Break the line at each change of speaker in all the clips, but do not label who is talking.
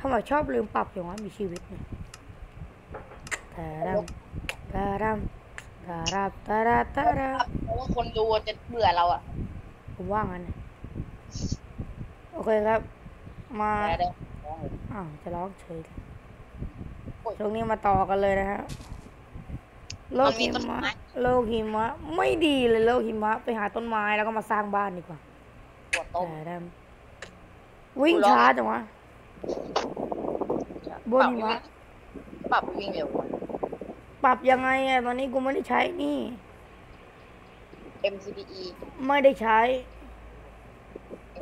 ทำไมชอบลืมปรับอย่างว่ามีชีวิตเนี่ยตาดำตาดำตาดำตาดำตาด
เพราะว่าคนดูจะเบื่อเราอะำ
ผมว่างั้นนะโอเคครับ มา
แต่ได้
อ้าวจะร้องเฉยเลย
โอ้ย
ช่วงนี้มาต่อกันเลยนะฮะโลก
มันมี
หิ
ต้น
มะ
ไม้
โลกหิมะ ไม่ดีเลยโลกหิมะ ไปหาต้นไม้แล้วก็มาสร้างบ้านดีกว่า
ปวดต้ม
แต่ดำวิ่งช้าจังวะ บนหิมะ
ปรับวิ่งเร็ว
ปรับยังไงอะตอนนี้กูไม่ได้ใช้นี่
MCPE
ไม่ได้ใช้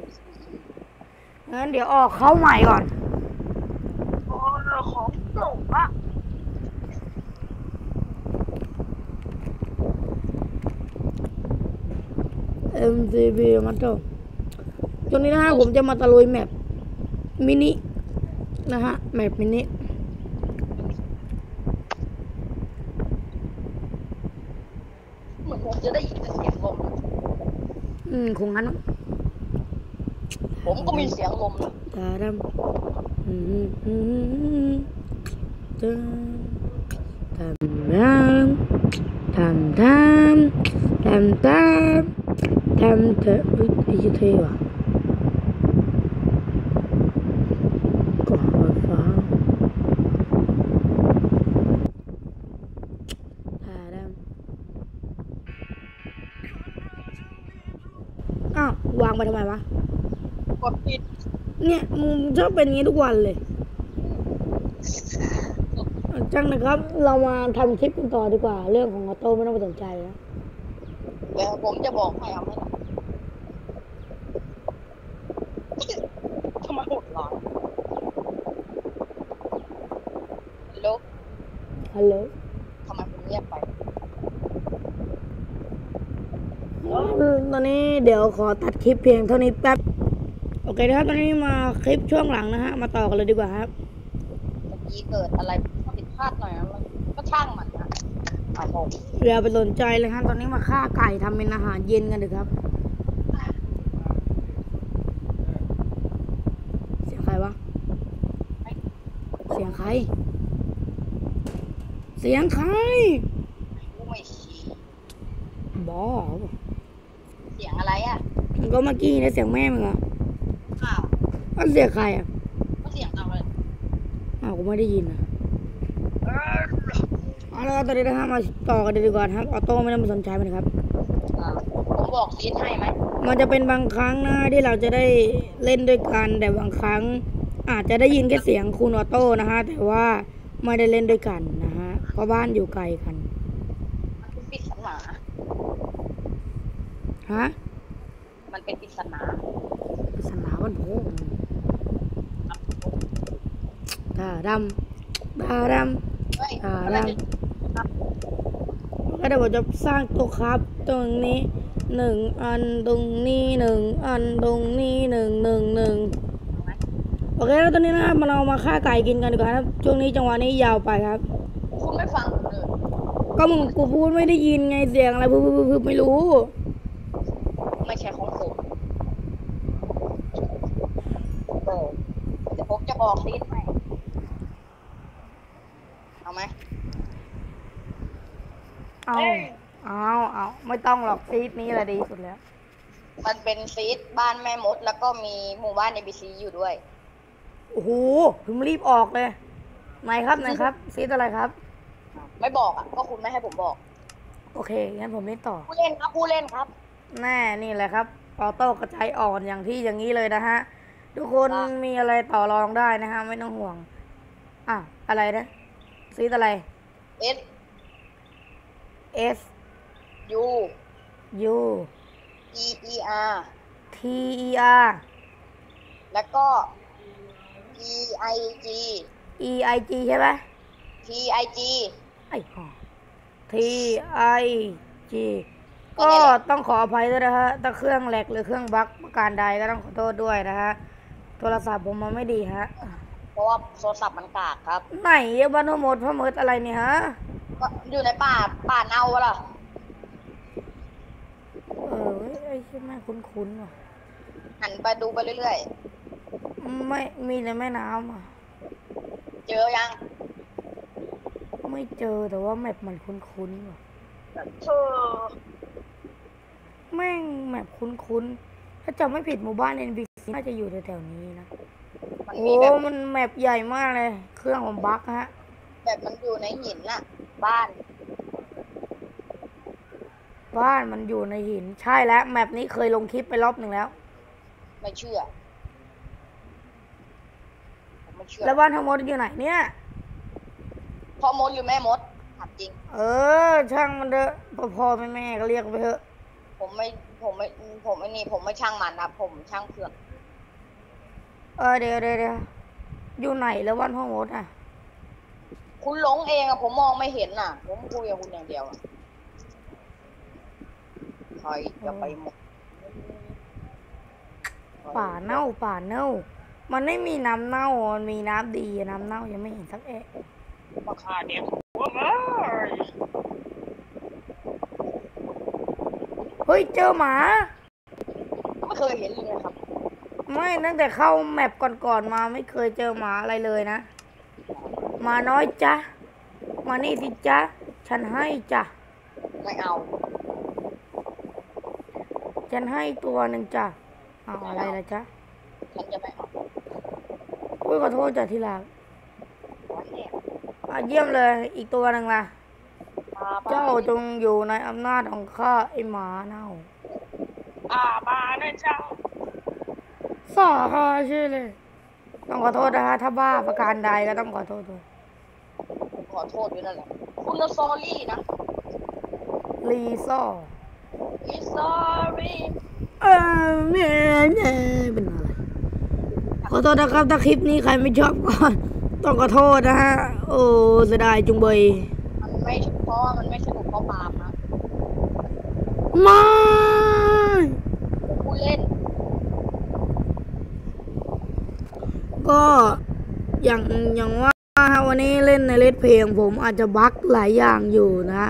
MCPE
งั้นเดี๋ยวออกเข้าใหม่ก่อน
โอ้ของตกอะ
MCB มาจบตรงนี้นะฮะผมจะมาตะลุยแมปมินิ นะฮะแมปมินิ
เหมือนผมจะได้ยินแต่เสียงลม
อืมคงงั้นมั้ง
ผมก็มีเสียงลมนะ
ตาดำอืมอืมอืมตาทำทำทำทำทำทำเถอะอุ๊ยไอ้เหี้ยเท่ว่ะ ววางไปทำไมวะ
กดปิด
เนี่ยมึงชอบเป็นอย่างนี้ทุกวันเลยจังนะครับ เรามาทำคลิปกันต่อดีกว่า เรื่องของออโต้ไม่ต้องไปสนใจนะ
เดี๋ยวผมจะบอกให้เอาไหมล่ะทำไมโหดร้ายฮัลโหล
ฮัลโหล
ทำไมผมเงียบไป
ตอนนี้เดี๋ยวขอตัดคลิปเพียงเท่านี้แป๊บ โอเคนะครับ ตอนนี้มาคลิปช่วงหลังนะฮะ มาต่อกันเลยดีกว่าครับ
เมื่อกี้เกิดอะไรผิดพลาดหน่อยนะมันก็ช่างมันนะเอาผม
อย่าไปสนใจเลยฮะตอนนี้มาฆ่าไก่ทำเป็นอาหารเย็นกันเถอะครับเสียงใครวะ เสียงใคร เสียงใคร
กูไม่ชี้
บอ
เสียงอะไรอะ
มันก็เมื่อกี้นะเสียงแม่มึงเหรอ
อ้าว
ก็เสียงใครอะ
ก็เสียงเราเลย
อ้าวกูไม่ได้ยินนะ
เออ
เอาละครับตอนนี้นะฮะมาต่อกันเลยดีกว่านะครับออโต้ไม่ต้องไปสนใจมันนะครับ
อ่าผมบอกซีดให้ไหม
มันจะเป็นบางครั้งนะที่เราจะได้เล่นด้วยกันแต่บางครั้ง อาจจะได้ยินแค่เสียงคุณออโต้นะฮะแต่ว่าไม่ได้เล่นด้วยกันนะฮะเพราะบ้านอยู่ไกลกัน
มันเป็นปริศนา
ฮะ
มันเป็นปริศนา
ปริศนาวันโพตาดำตาดำ
เฮ้ย
อ่า
อะไร
ได้
จะ
ก็เดี๋ยวผมจะสร้างตัวครับ ตรงนี้หนึ่งอันตรงนี้หนึ่งอันตรงนี้หนึ่งหนึ่งหนึ่งโอเคแล้วตอนนี้นะครับมาเรามาฆ่าไก่กินกันดีกว่าครับ ช่วงนี้จังหวะนี้ยาวไปครับ
คุณไม่ฟังผมเลย
ก็มึงกูพูดไม่ได้ยินไงเสียงอะไรพึบพึบพึบพึบไม่รู้
ไม่ใช่ของผมเออเดี๋ยวผมจะบอกซีดให้เอาไหม
เอา
เอ้ย
เอาเอาไม่ต้องหรอกซีดนี้แหละดีสุดแล้ว
มันเป็นซีดบ้านแม่มด แล้วก็มีหมู่บ้านในบีซีอยู่ด้วย
โอ้โหผมรีบออกเลยไหนครับไหนครับ ซีดอะไรครับ
ไม่บอกอะก็คุณไม่ให้ผมบอก
โอเคงั้นผมเล่นต่อ
ผู้เล่นครับผู้เล่นครับ
แน่นี่แหละครับออโต้กระจายอ่อนอย่างที่อย่างนี้เลยนะฮะ ทุกคน
อะ
มีอะไรต่อรองได้นะฮะ ไม่ต้องห่วง อะ อะไรนะซีดอะไร
S
S
U
U
E E R
T E R
แล้วก็ P I G
E I G ใช่ไหม
P I G
ไอ้ห่อ T I G
ก็
ก็
นี่แหละ
ต้องขออภัยด้วยนะฮะถ้าเครื่องแหลกหรือเครื่องบั๊กประการใดก็ต้องขอโทษด้วยนะฮะ โทรศัพท์ผมมันไม่ดีฮะ
เพราะว่าโทรศัพท์มันกากครับ
ไหนอะบันโทหมดพระเมิดอะไรเนี่ยฮะ
ก็อยู่ในป่าป่าเน่าวะล่ะ
เออเว้ยไอ้ใช่แม่งคุ้นๆว่ะ
หันไปดูไปเรื่อย
ไม่มีแต่แม่น้ำอะ
ๆเจอยัง
ไม่เจอแต่ว่าแมปมันคุ้นๆว่ะ
เธอ
แม่งแมปคุ้นๆ ถ้าจำไม่ผิดหมู่บ้าน NPC น่าจะอยู่แถวๆนี้นะ
มัน
โอ้
มีแบบ
มันแมปใหญ่มากเลย เครื่องผมบั๊กฮะ
แบบมันอยู่ในหินน่ะ บ้าน
บ้านมันอยู่ในหิน ใช่แล้ว แมปนี้เคยลงคลิปไปรอบหนึ่งแล้ว
ไม่เชื่อผมไม่เชื่อ
แล้วบ้านทั้งหมดอยู่ไหนเนี่ย
พ่อมดหรือแม่มดถามจริง
เออ ช่างมันเถอะพ่อพ่อแม่แม่ก็เรียกไปเถอะ
ผมไม่ผมไม่ผมไม่นี่ผมไม่ช่างมันนะผมช่างเผือก
เออเดี๋ยวเดี๋ยวเดี๋ยวอยู่ไหนแล้วบ้านพ่อมดอะ
คุณหลงเองอะผมมองไม่เห็นน่ะ ผมคุยกับคุณอย่างเดียวอะใครจะไปหมด
ป่าเน่าป่าเน่า มันไม่มีน้ำเน่ามันมีน้ำดีน้ำเน่ายังไม่เห็นสักแอะ
มาฆ่าเด็กหัวเลย
เฮ้ย เจอหมา
ไม่เคยเห็นเลยนะครับ
ไม่ตั้งแต่เข้าแมปก่อนๆมาไม่เคยเจอหมาอะไรเลยนะหมาน้อยจ้ะมานี่สิจ้ะฉันให้จ้ะ
ไม่เอา
ฉันให้ตัวหนึ่งจ้ะเอาอะไรล่ะจ๊ะ
ฉันจะไม่เอา
อุ้ยขอโทษจ้ะที่รัก
ขอแอบ
อะเยี่ยมเลยอีกตัวหนึ่งล่ะ
ปลา
เจ้าจงอยู่ในอำนาจของข้าไอหมาเน่า
อ่าปลานะเจ้า
สาฮาชื่อเลย ต้องขอโทษนะฮะถ้าบ้าประการใดก็ต้องขอโทษด้วย
ผมขอโทษด้วยนั่นแหละคุณละซอรี่นะ
ลีซ่อ
อีซอรี่
เออแม่แม่เป็นอะไรขอโทษนะครับถ้าคลิปนี้ใครไม่ชอบก็ต้องขอโทษนะฮะ โอ้เสียดายจุงเบย
มันไม่ เพราะว่ามันไม่สนุกเพราะปาล์มนะ
ไม่
ผมพูดเล่น
ก็อย่างอย่างว่าวันนี้เล่นในเลดเพลงผมอาจจะบั๊กหลายอย่างอยู่นะ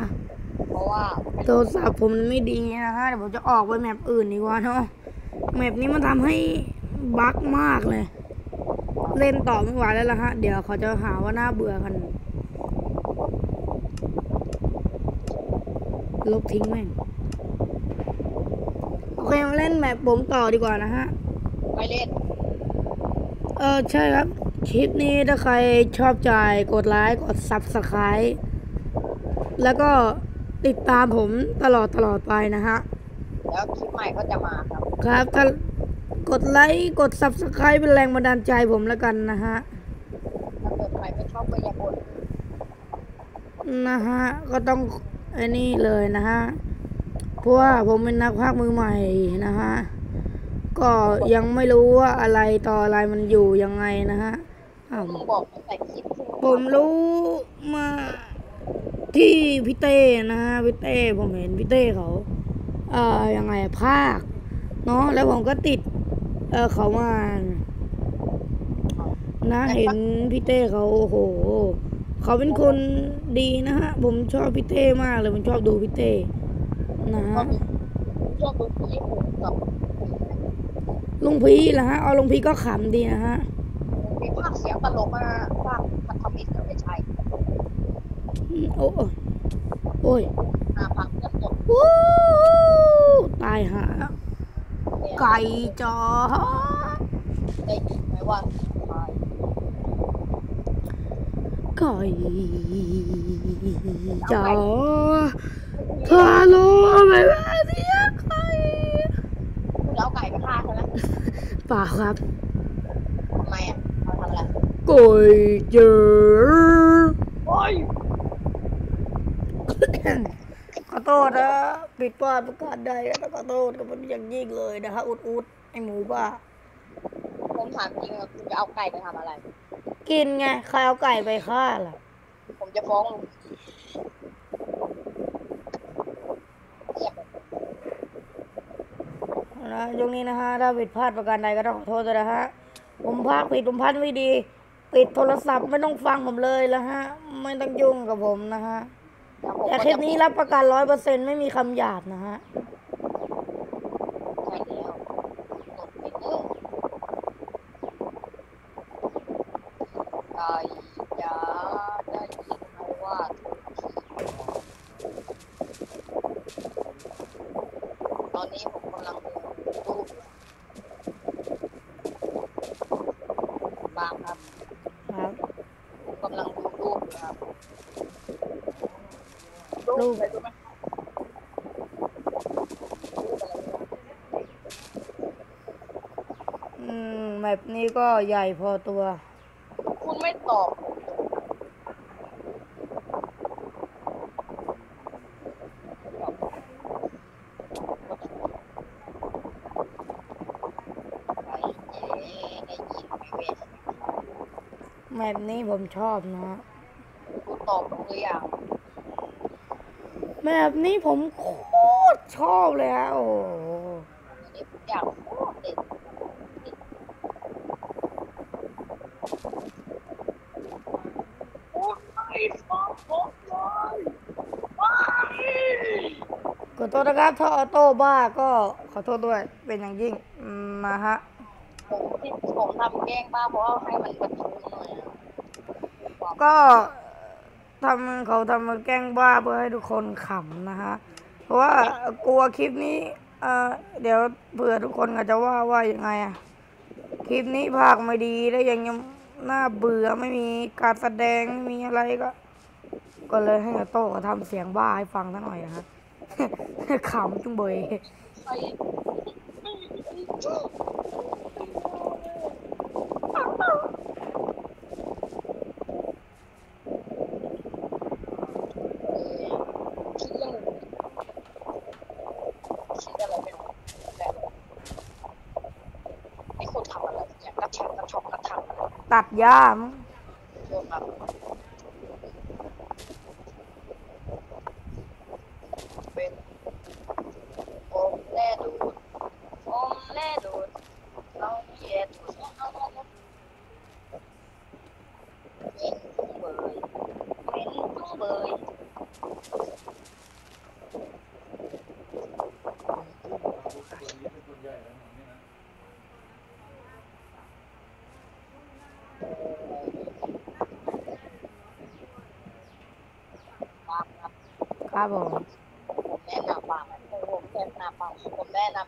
เพราะว่า
โทรศัพท์ผมมันไม่ดีนะฮะเดี๋ยวผมจะออกไปแมปอื่นดีกว่าเนาะแมปนี้มันทำให้บั๊กมากเลย เล่นต่อไม่ไหวแล้วล่ะฮะ เดี๋ยวเขาจะหาว่าน่าเบื่อกัน ลบทิ้งแม่ง โอเคมาเล่นแมปผมต่อดีกว่านะฮะ
ไม่เล่น
เออใช่ครับ คลิปนี้ถ้าใครชอบใจกดไลค์กด Subscribe แล้วก็ติดตามผมตลอดตลอดไปนะฮะ
แล้วคลิปใหม่ก็จะมาครับ
ครับ ถ้ากดไลค์กด Subscribe เป็นแรงบันดาลใจผมแล้วกันนะฮะ
ถ้าเกิดใครไม่ชอบก็อย่าบ่น
นะฮะ ก็ต้อง ไอ้นี่เลยนะฮะ เพราะว่าผมเป็นนักพากย์มือใหม่นะฮะ ก็ยังไม่รู้ว่าอะไรต่ออะไรมันอยู่ยังไงนะฮะอ้าว
มึงบอกตั้งแต่คลิปที่
ผมรู้มาที่พี่เต้นะฮะพี่เต้ผมเห็นพี่เต้เขา เอ่อยังไงอะภาค เนาะแล้วผมก็ติด เออเขามานะเห็นพี่เต้เขาโอ้โห เขาเป็นคนดีนะฮะ ผมชอบพี่เต้มากเลยผมชอบดูพี่เต้นะฮะ
ชอบดูผีผมกับ
ลุงพีล่ะฮะเอาลุงพีก็ขำดีนะฮะ
มีภาคเสียงตลกมาภาคพันธมิตรไม่ใช่
อืมโอ้ยโอ้ย
หน้าพักก็ตก
วู้ตายหา
เนี่ย
ไก่จ๋อ
ได้ยินไหมว่า ใช่
ไก่จ๋อพาโลไปแม่เสียไก่
คุณเอาไก่ไปฆ่าใช่ไหม
เปล่าครับ
ทำไมอะเราทำอะไร
ก่เจ๋อ
โอ้ย
ขอโทษนะผิดพลาดประการใดนะขอโทษกับมันอย่างยิ่งเลยนะฮะอุดอุดไอหมูบ้า
ผมถามจริงว่าคุณจะเอาไก่ไปทำอะไร
กินไงใครเอาไก่ไปฆ่าล่ะ
ผมจะฟ้องลุงเรียก
นะยกนี้นะฮะถ้าผิดพลาดประการใดก็ต้องขอโทษด้วยนะฮะ ผมพากผิดผมพลาดไม่ดี ปิดโทรศัพท์ไม่ต้องฟังผมเลยแล้วฮะ ไม่ต้องยุ่งกับผมนะฮะ
แล้วผม
แต่
ก็
คลิป
จะ
นี้รับประกันร้อยเปอร์เซ็นไม่มีคำหยาบนะฮะ
ใช่แล้วตกไป เนอะไก่จ๋าได้ยินไหมว่าตอนนี้ผมกำลังดูรูปบางครับ
ครับ
ผมกำลังดูรูปอยู่ครับ
รูป
อะไหมรูปอะไรรู้ไหม
อืมแบบนี้ก็ใหญ่พอตัว
คุณไม่ตอบผมไอ้เจ๊ได้ยินไหมเว้ย
แบบนี้ผมชอบนะ
คุณตอบผมหรือยัง
แบบนี้ผมโคตรชอบเลยฮะโอ้โห
อันนี้ผมอยากพูดเด็ดพูดไม่ฟังผมเลยไม่
ขอโทษนะครับถ้าออโต้บ้าก็ขอโทษด้วยเป็นอย่างยิ่งอืมมาฮะ
ผมที่ผมทำแกล้งบ้าเพราะว่าให้มันกระทุ้งหน่อยอะความ
ก็ทำเขาทำมาแกล้งบ้าเพื่อให้ทุกคนขำนะฮะ เพราะว่ากลัวคลิปนี้เอ่อเดี๋ยวเผื่อทุกคนอาจจะว่าว่ายังไงอะคลิปนี้ภาคไม่ดีแล้วยังยังน่าเบื่อไม่มีการแสดงไม่มีอะไรก็ ก็เลยให้โต้เขาทำเสียงบ้าให้ฟังสักหน่อยนะฮะขำจุงเบย
ใครคิดเรื่องคิดอะไรไม่รู้แบบไอ้คนทำอะไรเนี่ยกระชับกระชอกกระชับอะไร
ตัดหญ้ามั้ง
โยนครับเป็นอมแล่ดูดอมแล่ดูดเราเย็ดเอาเอาเอาเหม็นจุ้งเบยเหม็นจุ้งเบยปาก
ครับผม
ผม แนะนำปากผมแนะนำปากผมแนะนำ